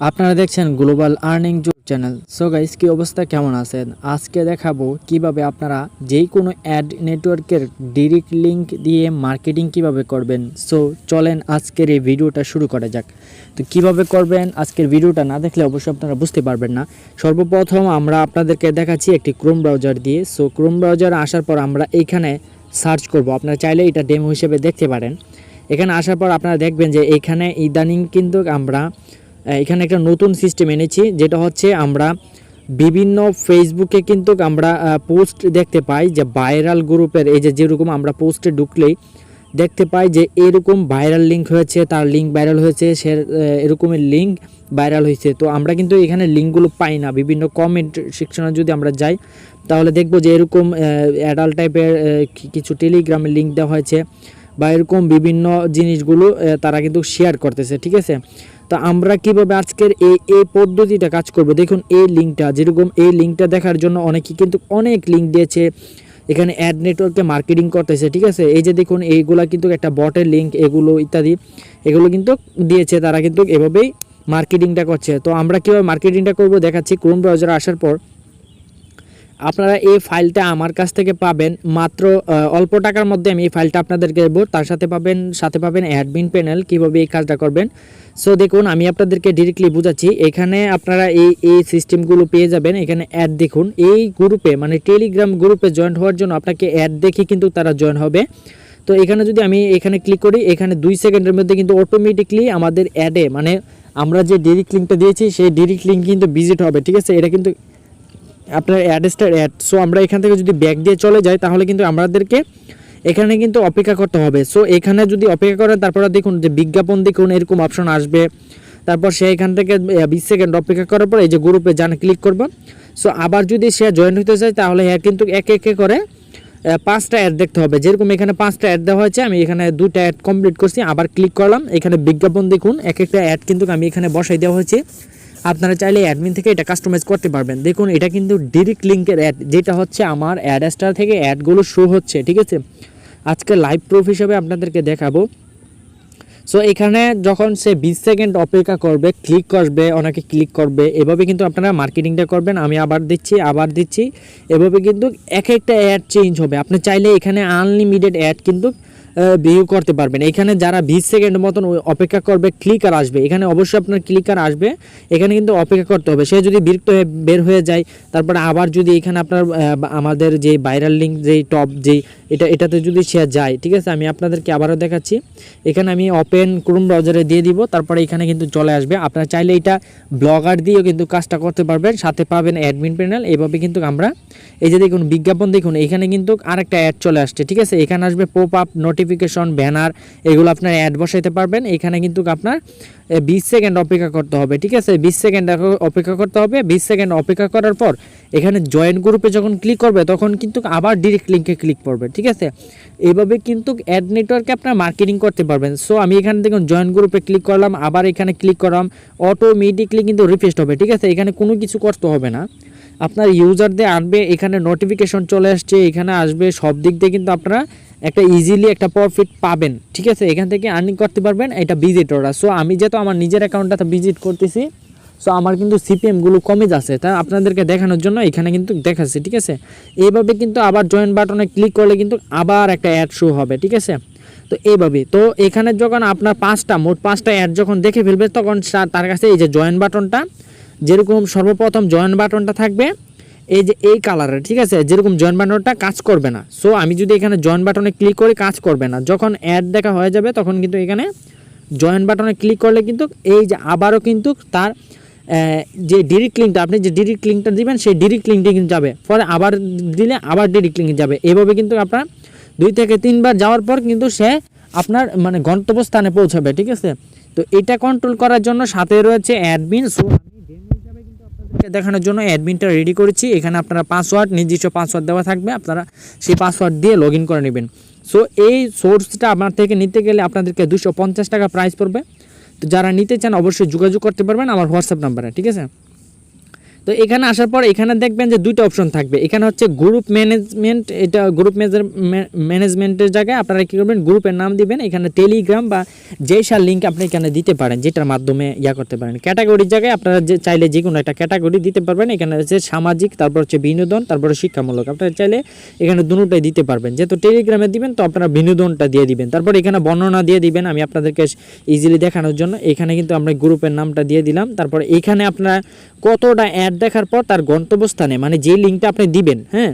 আপনারা দেখছেন global earning job channel so guys কি অবস্থা? কেমন আছেন? আজকে দেখাবো কীভাবে আপনারা যেই কোনো অ্যাড নেটওয়ার্কের ডিরেক্ট লিংক দিয়ে মার্কেটিং কীভাবে করবেন। সো চলেন আজকের এই ভিডিওটা শুরু করা যাক। তো কীভাবে করবেন? আজকের ভিডিওটা না দেখলে অবশ্যই আপনারা বুঝতে পারবেন না। সর্বপ্রথম আমরা আপনাদেরকে দেখাচ্ছি একটি ক্রোম ব্রাউজার দিয়ে। সো ক্রোম ব্রাউজার আসার পর আমরা এইখানে সার্চ করব। আপনারা চাইলে এটা ডেমো হিসেবে দেখতে পারেন। এখানে আসার পর আপনারা দেখবেন যে এখানে ইদানিং কিন্তু আমরা এখানে একটা নতুন সিস্টেম এনেছি, যেটা হচ্ছে আমরা বিভিন্ন ফেসবুকে কিন্তু আমরা পোস্ট দেখতে পাই যে ভাইরাল গ্রুপের এই যে যেরকম আমরা পোস্টে ঢুকলেই দেখতে পাই যে এরকম ভাইরাল লিঙ্ক হয়েছে, তার লিঙ্ক ভাইরাল হয়েছে, সে এরকমের লিঙ্ক ভাইরাল হয়েছে। তো আমরা কিন্তু এখানে লিঙ্কগুলো পাই না। বিভিন্ন কমেন্ট সেকশনে যদি আমরা যাই, তাহলে দেখব যে এরকম অ্যাডাল্ট টাইপের কিছু টেলিগ্রামের লিঙ্ক দেওয়া হয়েছে। বা এরকম বিভিন্ন জিনিসগুলো তারা কিন্তু শেয়ার করতেছে, ঠিক আছে? তো আমরা কীভাবে আজকের এই এই পদ্ধতিটা কাজ করব? দেখুন, এই লিঙ্কটা যেরকম এই লিঙ্কটা দেখার জন্য অনেকে কিন্তু অনেক লিঙ্ক দিয়েছে। এখানে অ্যাড নেটওয়ার্কে মার্কেটিং করতেছে, ঠিক আছে? এই যে দেখুন, এইগুলা কিন্তু একটা বটের লিঙ্ক এগুলো ইত্যাদি, এগুলো কিন্তু দিয়েছে, তারা কিন্তু এভাবেই মার্কেটিংটা করছে। তো আমরা কীভাবে মার্কেটিংটা করব দেখাচ্ছি ক্রোম ব্রাউজারে আসার পর। আপনারা এই ফাইলটা আমার কাছ থেকে পাবেন। মাত্র অল্প টাকার মধ্যে আমি এই ফাইলটা আপনাদেরকে দেবো। তার সাথে পাবেন সাথে পাবেন অ্যাডমিন প্যানেল, কীভাবে এই কাজটা করবেন। সো দেখুন, আমি আপনাদেরকে ডিরেক্টলি বুঝাচ্ছি। এখানে আপনারা এই এই সিস্টেমগুলো পেয়ে যাবেন। এখানে অ্যাড দেখুন। এই গ্রুপে মানে টেলিগ্রাম গ্রুপে জয়েন হওয়ার জন্য আপনাকে অ্যাড দেখে কিন্তু তারা জয়েন হবে। তো এখানে যদি আমি এখানে ক্লিক করি, এখানে দুই সেকেন্ডের মধ্যে কিন্তু অটোমেটিকলি আমাদের অ্যাডে মানে আমরা যে ডিরেক্ট লিঙ্কটা দিয়েছি, সেই ডিরেক্ট লিঙ্ক কিন্তু ভিজিট হবে, ঠিক আছে? এটা কিন্তু আপনার অ্যাড্রেসটার অ্যাড। সো আমরা এখান থেকে যদি ব্যাক দিয়ে চলে যাই, তাহলে কিন্তু আমাদেরকে এখানে কিন্তু অপেক্ষা করতে হবে। সো এখানে যদি অপেক্ষা করেন, তারপরে দেখুন যে বিজ্ঞাপন দেখুন, এরকম অপশন আসবে। তারপর সে এখান থেকে বিশ সেকেন্ড অপেক্ষা করার পর এই যে গ্রুপে যান ক্লিক করব। সো আবার যদি সে জয়েন হতে চায়, তাহলে হ্যাঁ কিন্তু একে একে করে পাঁচটা অ্যাড দেখতে হবে। যেরকম এখানে পাঁচটা অ্যাড দেওয়া হয়েছে, আমি এখানে দুটা অ্যাড কমপ্লিট করছি। আবার ক্লিক করলাম, এখানে বিজ্ঞাপন দেখুন এক একটা অ্যাড কিন্তু আমি এখানে বসাই দেওয়া হয়েছে। আপনারা চাইলে অ্যাডমিন থেকে এটা কাস্টমাইজ করতে পারবেন। দেখুন, এটা কিন্তু ডিরেক্ট লিঙ্কের অ্যাড যেটা হচ্ছে আমার অ্যাড স্টার থেকে অ্যাডগুলো শো হচ্ছে, ঠিক আছে? আজকে লাইভ প্রুফ হিসেবে আপনাদেরকে দেখাবো। সো এখানে যখন সে বিশ সেকেন্ড অপেক্ষা করবে ক্লিক করবে, অনেকে ক্লিক করবে, এভাবে কিন্তু আপনারা মার্কেটিংটা করবেন। আমি আবার দিচ্ছি আবার দিচ্ছি, এভাবে কিন্তু এক একটা অ্যাড চেঞ্জ হবে। আপনি চাইলে এখানে আনলিমিটেড অ্যাড কিন্তু ভিউ করতে পারবেন। এখানে যারা বিশ সেকেন্ড মতন অপেক্ষা করবে ক্লিকার আসবে। এখানে অবশ্যই আপনার ক্লিকার আসবে। এখানে কিন্তু অপেক্ষা করতে হবে। সে যদি বিরক্ত হয়ে, বের হয়ে যায়, তারপরে আবার যদি এখানে আপনার আমাদের যে ভাইরাল লিঙ্ক যেই টপ যেই এটা, এটাতে যদি সে যায়, ঠিক আছে? আমি আপনাদেরকে আবারও দেখাচ্ছি। এখানে আমি ওপেন ক্রোম ব্রাউজারে দিয়ে দিব, তারপরে এখানে কিন্তু চলে আসবে। আপনারা চাইলে এটা ব্লগার দিয়েও কিন্তু কাজটা করতে পারবেন, সাথে পাবেন অ্যাডমিন প্যানেল এভাবে কিন্তু আমরা, এই যে দেখুন, বিজ্ঞাপন দেখুন, এখানে কিন্তু আরেকটা অ্যাড চলে আসছে, ঠিক আছে? এখানে আসবে পপ আপ নোটিফিকেশন ব্যানার এগুলো আপনার অ্যাড বসাইতে পারবেন। এখানে কিন্তু আপনার বিশ সেকেন্ড অপেক্ষা করতে হবে, ঠিক আছে? বিশ সেকেন্ড অপেক্ষা করতে হবে। বিশ সেকেন্ড অপেক্ষা করার পর, এখানে জয়েন্ট গ্রুপে যখন ক্লিক করবে, তখন কিন্তু আবার ডিরেক্ট লিঙ্কে ক্লিক করবে ঠিক আছে? এইভাবে কিন্তু অ্যাড নেটওয়ার্কে আপনার মার্কেটিং করতে পারবেন। সো আমি এখানে দেখুন জয়েন গ্রুপে ক্লিক করলাম, আবার এখানে ক্লিক করলাম অটোমেটিকলি কিন্তু রিফ্রেশ হবে, ঠিক আছে? এখানে কোনো কিছু করতে হবে না। আপনার ইউজারদের আনবে, এখানে নোটিফিকেশন চলে আসছে, এখানে আসবে, সব দিক দিয়ে কিন্তু আপনারা একটা ইজিলি একটা প্রফিট পাবেন, ঠিক আছে? এখান থেকে আর্নিং করতে পারবেন, এটা ভিজিটররা সো আমি যেহেতু আমার নিজের অ্যাকাউন্টটাতে ভিজিট করতেছি সো আমার কিন্তু সিপিএমগুলো কমে যাচ্ছে। তা আপনাদেরকে দেখানোর জন্য এখানে কিন্তু দেখাচ্ছে, ঠিক আছে? এইভাবে কিন্তু আবার জয়েন বাটনে ক্লিক করলে কিন্তু আবার একটা অ্যাড শো হবে, ঠিক আছে? তো এইভাবে। তো এখানে যখন আপনার পাঁচটা, মোট পাঁচটা অ্যাড যখন দেখে ফেলবে, তখন তার কাছে এই যে জয়েন বাটনটা যেরকম সর্বপ্রথম জয়েন বাটনটা থাকবে, এই যে এই কালারের ঠিক আছে? যেরকম জয়েন বাটনটা কাজ করবে না। সো আমি যদি এখানে জয়েন বাটনে ক্লিক করি, কাজ করবে না। যখন অ্যাড দেখা হয়ে যাবে, তখন কিন্তু এখানে জয়েন বাটনে ক্লিক করলে কিন্তু এই যে আবারও কিন্তু তার যে ডিরেক্ট লিঙ্কটা আপনি যে ডিরেক্ট লিঙ্কটা দিবেন, সেই ডিরেক্ট লিঙ্কটি কিন্তু যাবে। পরে আবার দিলে আবার ডিরেক্ট লিঙ্ক যাবে। এভাবে কিন্তু আপনার দুই থেকে তিনবার যাওয়ার পর কিন্তু সে আপনার মানে গন্তব্যস্থানে পৌঁছাবে, ঠিক আছে? তো এটা কন্ট্রোল করার জন্য সাথে রয়েছে অ্যাডমিন সো দেখানোর জন্য অ্যাডমিনটা রেডি করেছি। এখানে আপনারা পাসওয়ার্ড নির্দিষ্ট পাসওয়ার্ড দেওয়া থাকবে। আপনারা সেই পাসওয়ার্ড দিয়ে লগ করে নেবেন। সো এই সোর্সটা আপনার থেকে নিতে গেলে আপনাদেরকে দুশো টাকা প্রাইস পড়বে। তো যারা নিতে চান অবশ্যই যোগাযোগ করতে পারবেন আমার হোয়াটসঅ্যাপ নাম্বারে ঠিক আছে? তো এখানে আসার পর এখানে দেখবেন যে দুইটা অপশন থাকবে। এখানে হচ্ছে গ্রুপ ম্যানেজমেন্ট এটা গ্রুপ ম্যানেজমেন্টের জায়গায় আপনারা কী করবেন? গ্রুপের নাম দিবেন, এখানে টেলিগ্রাম বা যেই সার লিঙ্ক আপনি এখানে দিতে পারেন, যেটার মাধ্যমে ইয়া করতে পারেন। ক্যাটাগরির জায়গায় আপনারা যে, চাইলে যে কোনো একটা ক্যাটাগরি দিতে পারবেন। এখানে হচ্ছে সামাজিক, তারপর হচ্ছে বিনোদন, তারপর শিক্ষামূলক। আপনারা চাইলে এখানে দুটোটাই দিতে পারবেন। যেহেতু টেলিগ্রামে দিবেন, তো আপনারা বিনোদনটা দিয়ে দিবেন। তারপর এখানে বর্ণনা দিয়ে দিবেন আমি আপনাদেরকে ইজিলি দেখানোর জন্য। এখানে কিন্তু আমরা গ্রুপের নামটা দিয়ে দিলাম। তারপর এখানে আপনারা কতটা অ্যাড দেখার পর তার গন্তব্যস্থানে মানে যে লিঙ্কটা আপনি দিবেন হ্যাঁ?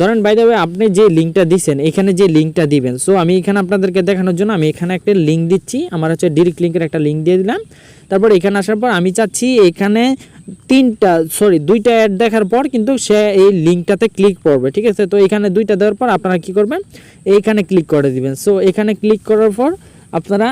ধরেন বাই দ্য আপনি যে লিঙ্কটা দিচ্ছেন এখানে যে লিঙ্কটা দিবেন সো আমি এখানে আপনাদেরকে দেখানোর জন্য আমি এখানে একটা লিঙ্ক দিচ্ছি, আমার হচ্ছে ডিরেক্ট লিঙ্কের একটা লিঙ্ক দিয়ে দিলাম, তারপর এখানে আসার পর আমি চাচ্ছি এখানে তিনটা সরি দুইটা অ্যাড দেখার পর কিন্তু সে এই লিঙ্কটাতে ক্লিক করবে, ঠিক আছে? তো এখানে দুইটা দেওয়ার পর আপনারা কি করবেন? এইখানে ক্লিক করে দিবেন সো এখানে ক্লিক করার পর আপনারা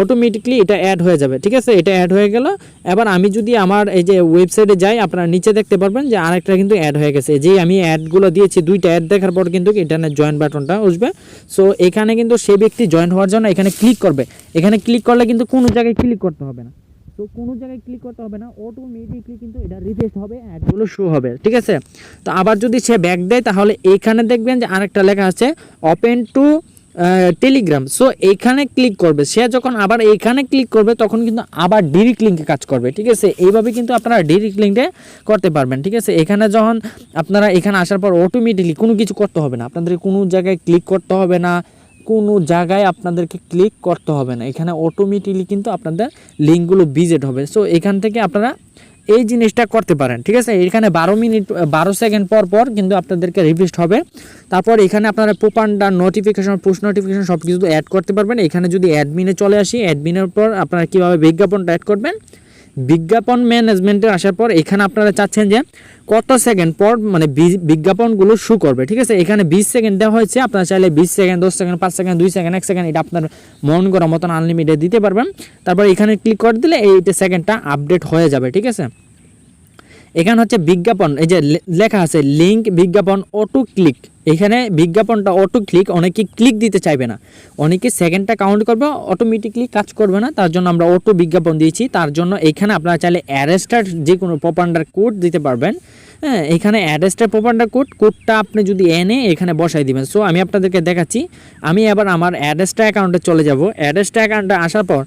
অটোমেটিকলি এটা অ্যাড হয়ে যাবে, ঠিক আছে? এটা অ্যাড হয়ে গেল। এবার আমি যদি আমার এই যে ওয়েবসাইটে যাই, আপনারা নিচে দেখতে পারবেন যে আরেকটা কিন্তু অ্যাড হয়ে গেছে। যেই আমি অ্যাডগুলো দিয়েছি, দুইটা অ্যাড দেখার পর কিন্তু এখানে জয়েন বাটনটা আসবে সো এখানে কিন্তু সেই ব্যক্তি জয়েন হওয়ার জন্য এখানে ক্লিক করবে। এখানে ক্লিক করলে কিন্তু কোনো জায়গায় ক্লিক করতে হবে না। তো কোনো জায়গায় ক্লিক করতে হবে না। অটোমেটিকলি কিন্তু এটা রিফ্রেশ হবে অ্যাডগুলো শো হবে, ঠিক আছে? তো আবার যদি সে ব্যাক দেয়, তাহলে এখানে দেখবেন যে আরেকটা লেখা আছে ওপেন টু টেলিগ্রাম সো এইখানে ক্লিক করবে। সে যখন আবার এইখানে ক্লিক করবে, তখন কিন্তু আবার ডিরেক্ট লিঙ্কে কাজ করবে, ঠিক আছে? এইভাবে কিন্তু আপনারা ডিরেক্ট লিঙ্কে করতে পারবেন, ঠিক আছে? এখানে যখন আপনারা এখানে আসার পর অটোমেটিকলি কোনো কিছু করতে হবে না। আপনাদের কোনো জায়গায় ক্লিক করতে হবে না। কোনো জায়গায় আপনাদেরকে ক্লিক করতে হবে না। এখানে অটোমেটিকলি কিন্তু আপনাদের লিঙ্কগুলো ভিজিট হবে। সো এখান থেকে আপনারা এই জিনিসটা করতে পারেন, ঠিক আছে? এখানে বারো মিনিট, বারো সেকেন্ড পর পর কিন্তু আপনাদেরকে রিভিস্ট হবে। তারপর এখানে আপনারা পোপান্ডার নোটিফিকেশন পুশ নোটিফিকেশন সব কিছু অ্যাড করতে পারবেন। এখানে যদি অ্যাডমিনে চলে আসি অ্যাডমিনের পর আপনারা কীভাবে বিজ্ঞাপনটা অ্যাড করবেন বিজ্ঞাপন ম্যানেজমেন্টে আসার পর এখানে আপনারা চাচ্ছেন যে কত সেকেন্ড পর মানে বিজ্ঞাপনগুলো শু করবে, ঠিক আছে? এখানে বিশ সেকেন্ড দেওয়া হয়েছে, আপনারা চাইলে বিশ সেকেন্ড দশ সেকেন্ড পাঁচ সেকেন্ড দুই সেকেন্ড এক সেকেন্ড এটা আপনার মন করা মতন আনলিমিটেড দিতে পারবেন। তারপর এখানে ক্লিক করে দিলে এইটা সেকেন্ডটা আপডেট হয়ে যাবে, ঠিক আছে? এখানে হচ্ছে বিজ্ঞাপন, এই যে লেখা আছে লিঙ্ক বিজ্ঞাপন অটো ক্লিক এখানে বিজ্ঞাপনটা অটো ক্লিক অনেকে ক্লিক দিতে চাইবে না। অনেকে সেকেন্ডটা কাউন্ট করবে অটোমেটিকলি কাজ করবে না, তার জন্য আমরা অটো বিজ্ঞাপন দিয়েছি। তার জন্য এখানে আপনারা চাইলে অ্যারেস্টার যে কোনো প্রপান্ডার কোড দিতে পারবেন। হ্যাঁ এখানে অ্যাড্রেসটা প্রপান্ডার কোড কোডটা আপনি যদি এনে এখানে বসাই দিবেন। সো আমি আপনাদেরকে দেখাচ্ছি। আমি এবার আমার অ্যাড্রেসটা অ্যাকাউন্টে চলে যাব। অ্যাড্রেসটা অ্যাকাউন্টে আসার পর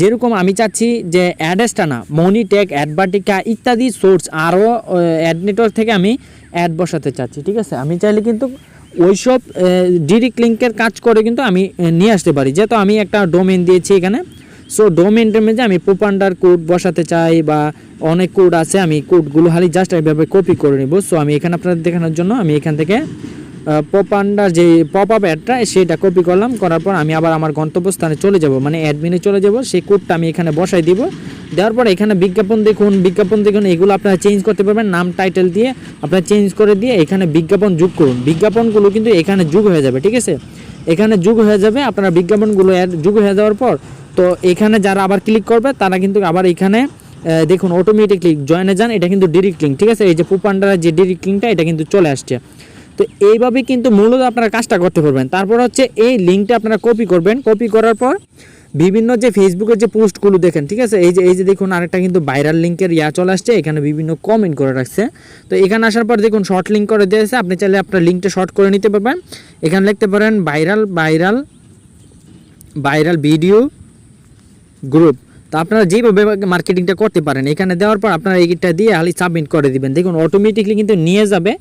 যেরকম আমি চাচ্ছি যে অ্যাড্রেসটা না মনি ট্যাগ অ্যাডভার্টিকা ইত্যাদি সোর্স আরও অ্যাড নেটওয়ার্ক থেকে আমি অ্যাড বসাতে চাচ্ছি, ঠিক আছে? আমি চাইলে কিন্তু ওইসব ডিরেক্ট লিঙ্কের কাজ করে কিন্তু আমি নিয়ে আসতে পারি। যেহেতু আমি একটা ডোমেন দিয়েছি এখানে সো ডোমেনটার মধ্যে আমি পোপান্ডার কোড বসাতে চাই বা অনেক কোড আছে, আমি কোডগুলো খালি জাস্ট এইভাবে কপি করে নেব। সো আমি এখানে আপনাদের দেখানোর জন্য আমি এখান থেকে পপান্ডার যে পপ আপ অ্যাডটা সেটা কপি করলাম, করার পর আমি আবার আমার গন্তব্যস্থানে চলে যাব। মানে অ্যাডমিনে চলে যাব, সেই কোডটা আমি এখানে বসাই দিব। দেওয়ার পর এখানে বিজ্ঞাপন দেখুন বিজ্ঞাপন দেখুন, এগুলো আপনারা চেঞ্জ করতে পারবেন। নাম টাইটেল দিয়ে আপনারা চেঞ্জ করে দিয়ে এখানে বিজ্ঞাপন যোগ করুন। বিজ্ঞাপনগুলো কিন্তু এখানে যোগ হয়ে যাবে, ঠিক আছে? এখানে যোগ হয়ে যাবে, আপনার বিজ্ঞাপনগুলো যোগ হয়ে যাওয়ার পর, তো এখানে যারা আবার ক্লিক করবে, তারা কিন্তু আবার এখানে দেখুন অটোমেটিকলি জয়েনে যান। এটা কিন্তু ডিরেক্ট লিঙ্ক ঠিক আছে? এই যে পুপান্ডার যে ডিরেক্ট লিঙ্কটা এটা কিন্তু চলে আসছে। তো এইভাবে কিন্তু মূলত আপনারা কাজটা করতে পারবেন। তারপর হচ্ছে এই লিঙ্কটা আপনারা কপি করবেন। কপি করার পর বিভিন্ন যে ফেসবুকের যে পোস্টগুলো দেখেন, ঠিক আছে? এই যে এই যে দেখুন আরেকটা কিন্তু ভাইরাল লিঙ্কের ইয়া চলে আসছে। এখানে বিভিন্ন কমেন্ট করে রাখছে। তো এখানে আসার পর দেখুন শর্ট লিঙ্ক করে দিয়েছে আপনি চাইলে আপনার লিঙ্কটা শর্ট করে নিতে পারবেন। এখানে লিখতে পারেন viral viral viral video group তো আপনারা যেভাবে মার্কেটিংটা করতে পারেন, এখানে দেওয়ার পর আপনারা এইটা দিয়ে খালি সাবমিট করে দিবেন। দেখুন অটোমেটিকলি কিন্তু নিয়ে যাবে।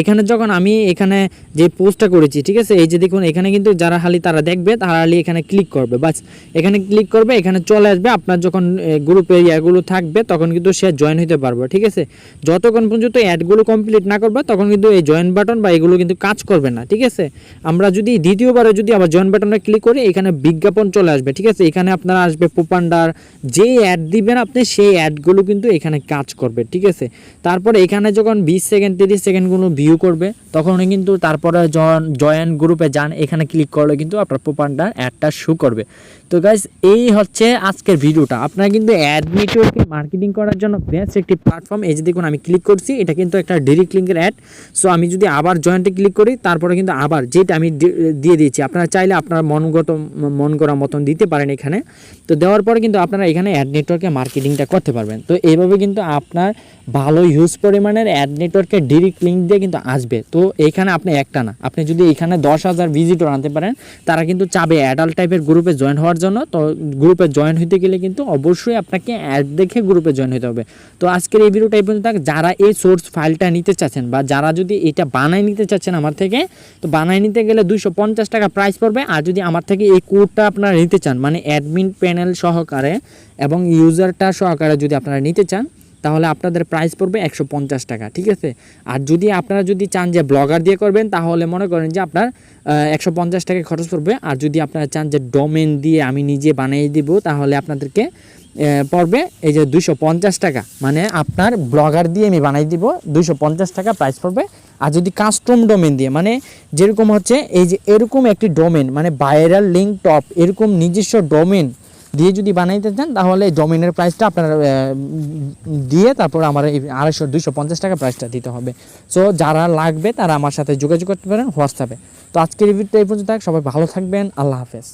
এখানে যখন আমি এখানে যে পোস্টটা করেছি, ঠিক আছে? এই যে দেখুন, এখানে কিন্তু যারা খালি তারা দেখবে, তারা খালি এখানে ক্লিক করবে, বাস। এখানে ক্লিক করবে, এখানে চলে আসবে। আপনার যখন গ্রুপে ইয়াগুলো থাকবে, তখন কিন্তু সে জয়েন হতে পারবে, ঠিক আছে? যতক্ষণ পর্যন্ত অ্যাডগুলো কমপ্লিট না করবে, তখন কিন্তু এই জয়েন বাটন বা এগুলো কিন্তু কাজ করবে না, ঠিক আছে? আমরা যদি, দ্বিতীয়বারে যদি আবার জয়েন বাটনে ক্লিক করি, এখানে বিজ্ঞাপন চলে আসবে, ঠিক আছে? এখানে আপনারা আসবে পোপান্ডার যে অ্যাড দিবেন আপনি, সেই অ্যাডগুলো কিন্তু এখানে কাজ করবে, ঠিক আছে? তারপরে এখানে যখন বিশ সেকেন্ড তিরিশ সেকেন্ডগুলো ভিউ করবে তখন কিন্তু তারপরে জয়েন্ট জয়েন গ্রুপে যান, এখানে ক্লিক করলে কিন্তু আপনার প্রোপানটা অ্যাডটা শু করবে। তো গাইস এই হচ্ছে আজকের ভিডিওটা। আপনারা কিন্তু অ্যাড নেটওয়ার্কে মার্কেটিং করার জন্য বেস্ট একটি প্ল্যাটফর্ম এই যে দেখুন আমি ক্লিক করছি, এটা কিন্তু একটা ডিরেক্ট লিঙ্কের অ্যাড সো আমি যদি আবার জয়েন্টে ক্লিক করি, তারপরে কিন্তু আবার যেটা আমি দিয়ে দিয়েছি, আপনারা চাইলে আপনার মনগত, মন করা মতন দিতে পারেন এখানে। তো দেওয়ার পরে কিন্তু আপনারা এখানে অ্যাড নেটওয়ার্কে মার্কেটিংটা করতে পারবেন। তো এইভাবে কিন্তু আপনার ভালো হিউজ পরিমাণের অ্যাড নেটওয়ার্কের ডিরেক্ট লিঙ্ক দিয়ে কিন্তু আসবে। তো এইখানে আপনি একটা না, আপনি যদি এখানে দশ হাজার ভিজিটর আনতে পারেন, তারা কিন্তু চাবে অ্যাডাল্ট টাইপের গ্রুপে জয়েন হওয়ার জন্য, তো গ্রুপে জয়েন হইতে গেলে কিন্তু অবশ্যই আপনাকে অ্যাড দেখে গ্রুপে জয়েন হতে হবে তো আজকের এই ভিডিওটা এই পর্যন্ত। যারা এই সোর্স ফাইলটা নিতে চাচ্ছেন বা যারা যদি এটা বানায় নিতে চাচ্ছেন আমার থেকে, তো বানায় নিতে গেলে দুইশো পঞ্চাশ টাকা প্রাইস পড়বে আর যদি আমার থেকে এই কোডটা আপনারা নিতে চান মানে অ্যাডমিন প্যানেল সহকারে এবং ইউজারটা সহকারে যদি আপনারা নিতে চান তাহলে আপনাদের প্রাইস পড়বে একশো পঞ্চাশ টাকা, ঠিক আছে? আর যদি আপনারা যদি চান যে ব্লগার দিয়ে করবেন, তাহলে মনে করেন যে আপনার একশো পঞ্চাশ টাকা খরচ পড়বে। আর যদি আপনারা চান যে ডোমেন দিয়ে আমি নিজে বানিয়ে দিব, তাহলে আপনাদেরকে পড়বে এই যে দুইশো পঞ্চাশ টাকা। মানে আপনার ব্লগার দিয়ে আমি বানাই দিব, দুইশো পঞ্চাশ টাকা প্রাইস পড়বে। আর যদি কাস্টম ডোমেন দিয়ে মানে যেরকম হচ্ছে, এই যে এরকম একটি ডোমেন মানে ভাইরাল লিঙ্ক টপ এরকম নিজস্ব ডোমেন দিয়ে যদি বানাইতে চান, তাহলে ডোমেনের প্রাইসটা আপনার দিয়ে তারপর আমার এই আড়াইশো, দুইশো পঞ্চাশ টাকা প্রাইসটা দিতে হবে সো যারা লাগবে তারা আমার সাথে যোগাযোগ করতে পারেন, হোয়াটসঅ্যাপে তো আজকের রিভিউটা এই পর্যন্ত থাক। সবাই ভালো থাকবেন, আল্লাহ হাফেজ